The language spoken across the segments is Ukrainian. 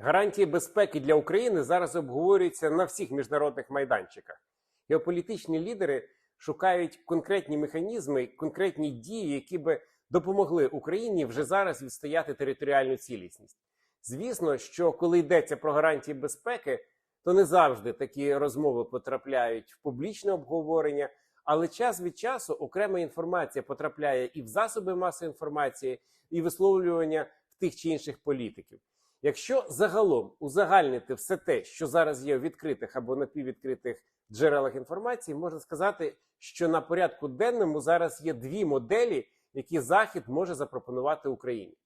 Гарантії безпеки для України зараз обговорюються на всіх міжнародних майданчиках. Геополітичні лідери шукають конкретні механізми, конкретні дії, які би допомогли Україні вже зараз відстояти територіальну цілісність. Звісно, що коли йдеться про гарантії безпеки, то не завжди такі розмови потрапляють в публічне обговорення, але час від часу окрема інформація потрапляє і в засоби масової інформації, і висловлювання в тих чи інших політиків. Якщо загалом узагальнити все те, що зараз є в відкритих або напіввідкритих джерелах інформації, можна сказати, що на порядку денному зараз є дві моделі, які Захід може запропонувати Україні.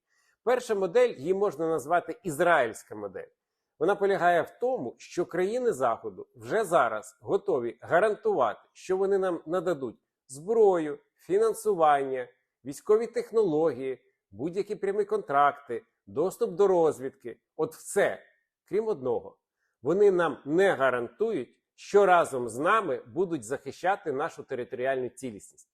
Перша модель її можна назвати ізраїльська модель. Вона полягає в тому, що країни Заходу вже зараз готові гарантувати, що вони нам нададуть зброю, фінансування, військові технології, будь-які прямі контракти, доступ до розвідки. От все, крім одного, вони нам не гарантують, що разом з нами будуть захищати нашу територіальну цілісність.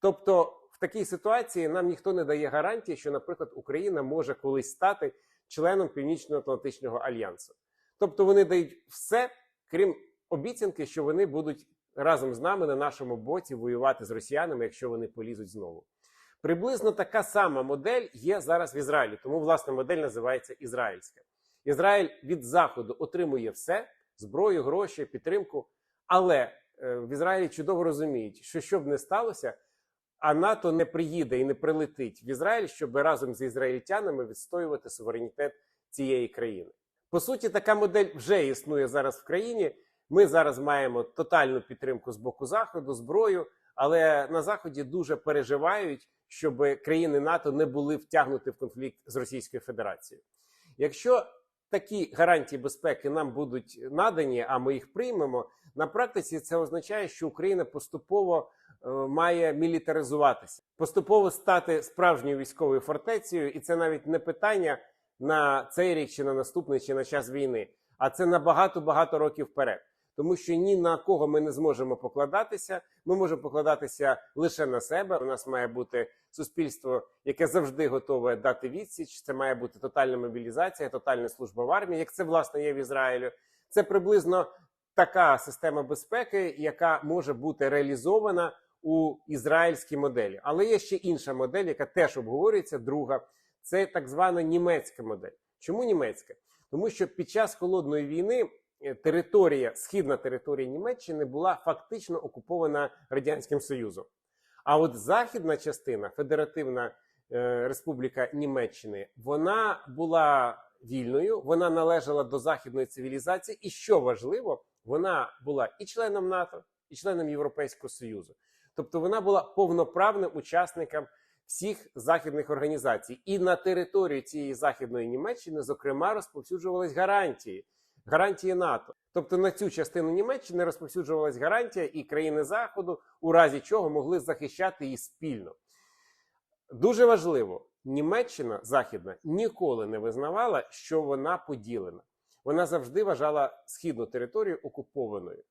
Тобто, в такій ситуації нам ніхто не дає гарантії, що, наприклад, Україна може колись стати членом Північно-Атлантичного альянсу. Тобто вони дають все, крім обіцянки, що вони будуть разом з нами на нашому боці воювати з росіянами, якщо вони полізуть знову. Приблизно така сама модель є зараз в Ізраїлі, тому власне модель називається ізраїльська. Ізраїль від заходу отримує все: зброю, гроші, підтримку. Але е, в Ізраїлі чудово розуміють, що що б не сталося, а НАТО не приїде і не прилетить в Ізраїль, щоб разом з ізраїльтянами відстоювати суверенітет цієї країни. По суті, така модель вже існує зараз в країні. Ми зараз маємо тотальну підтримку з боку заходу, зброю, але на заході дуже переживають, щоб країни НАТО не були втягнуті в конфлікт з Російською Федерацією. Якщо такі гарантії безпеки нам будуть надані, а ми їх приймемо, на практиці це означає, що Україна поступово е, має мілітаризуватися, поступово стати справжньою військовою фортецею, і це навіть не питання на цей рік, чи на наступний, чи на час війни, а це на багато багато років вперед. Тому що ні на кого ми не зможемо покладатися. Ми можемо покладатися лише на себе. У нас має бути суспільство, яке завжди готове дати відсіч. Це має бути тотальна мобілізація, тотальна служба в армії, як це власне є в Ізраїлю. Це приблизно така система безпеки, яка може бути реалізована у ізраїльській моделі. Але є ще інша модель, яка теж обговорюється. Друга це так звана німецька модель. Чому німецька? Тому що під час холодної війни територія, східна територія Німеччини була фактично окупована радянським Союзом. А от західна частина, Федеративна е, Республіка Німеччини, вона була вільною, вона належала до західної цивілізації, і що важливо, вона була і членом НАТО, і членом Європейського Союзу. Тобто вона була повноправним учасником всіх західних організацій, і на території цієї західної Німеччини, зокрема, розповсюджувались гарантії, гарантії НАТО. Тобто на цю частину Німеччини розповсюджувалась гарантія, і країни Заходу, у разі чого могли захищати її спільно. Дуже важливо, Німеччина Західна ніколи не визнавала, що вона поділена. Вона завжди вважала східну територію окупованою.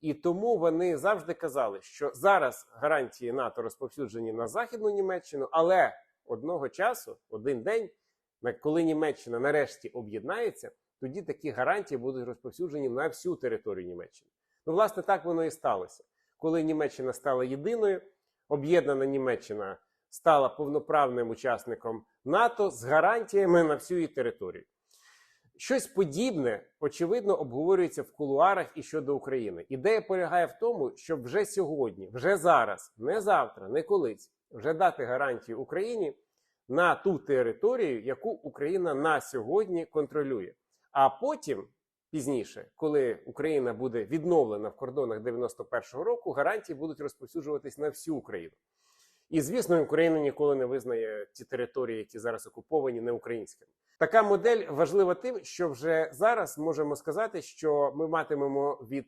І тому вони завжди казали, що зараз гарантії НАТО розповсюджені на Західну Німеччину, але одного часу, один день, коли Німеччина нарешті об'єднається, тоді такі гарантії будуть розповсюджені на всю територію Німеччини. Ну, власне, так воно і сталося. Коли Німеччина стала єдиною, об'єднана Німеччина стала повноправним учасником НАТО з гарантіями на всю її територію. Щось подібне, очевидно, обговорюється в кулуарах і щодо України. Ідея полягає в тому, щоб вже сьогодні, вже зараз, не завтра, не колись, вже дати гарантії Україні на ту територію, яку Україна на сьогодні контролює. А потім, пізніше, коли Україна буде відновлена в кордонах 91-го року, гарантії будуть розповсюджуватись на всю Україну. І звісно, Україна ніколи не визнає ті території, які зараз окуповані, не українськими. Така модель важлива тим, що вже зараз можемо сказати, що ми матимемо від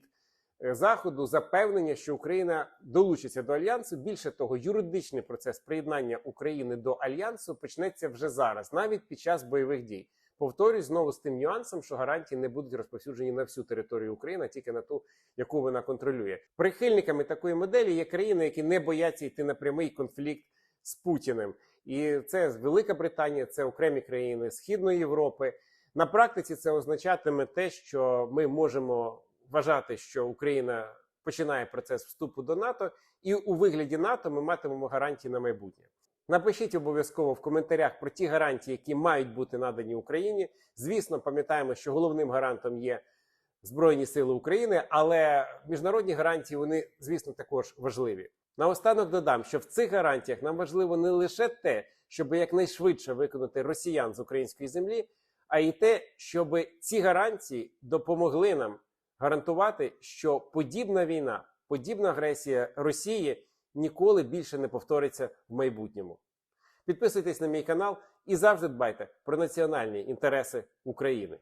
е, заходу запевнення, що Україна долучиться до альянсу. Більше того, юридичний процес приєднання України до альянсу почнеться вже зараз, навіть під час бойових дій. Повторюсь знову з тим нюансом, що гарантії не будуть розповсюджені на всю територію України, а тільки на ту, яку вона контролює. Прихильниками такої моделі є країни, які не бояться йти на прямий конфлікт з Путіним. І це Велика Британія, це окремі країни Східної Європи. На практиці це означатиме те, що ми можемо вважати, що Україна починає процес вступу до НАТО, і у вигляді НАТО ми матимемо гарантії на майбутнє. Напишіть обов'язково в коментарях про ті гарантії, які мають бути надані Україні. Звісно, пам'ятаємо, що головним гарантом є Збройні Сили України, але міжнародні гарантії вони, звісно, також важливі. Наостанок додам, що в цих гарантіях нам важливо не лише те, щоб якнайшвидше виконати росіян з української землі, а й те, щоб ці гарантії допомогли нам гарантувати, що подібна війна, подібна агресія Росії ніколи більше не повториться в майбутньому. Підписуйтесь на мій канал і завжди дбайте про національні інтереси України.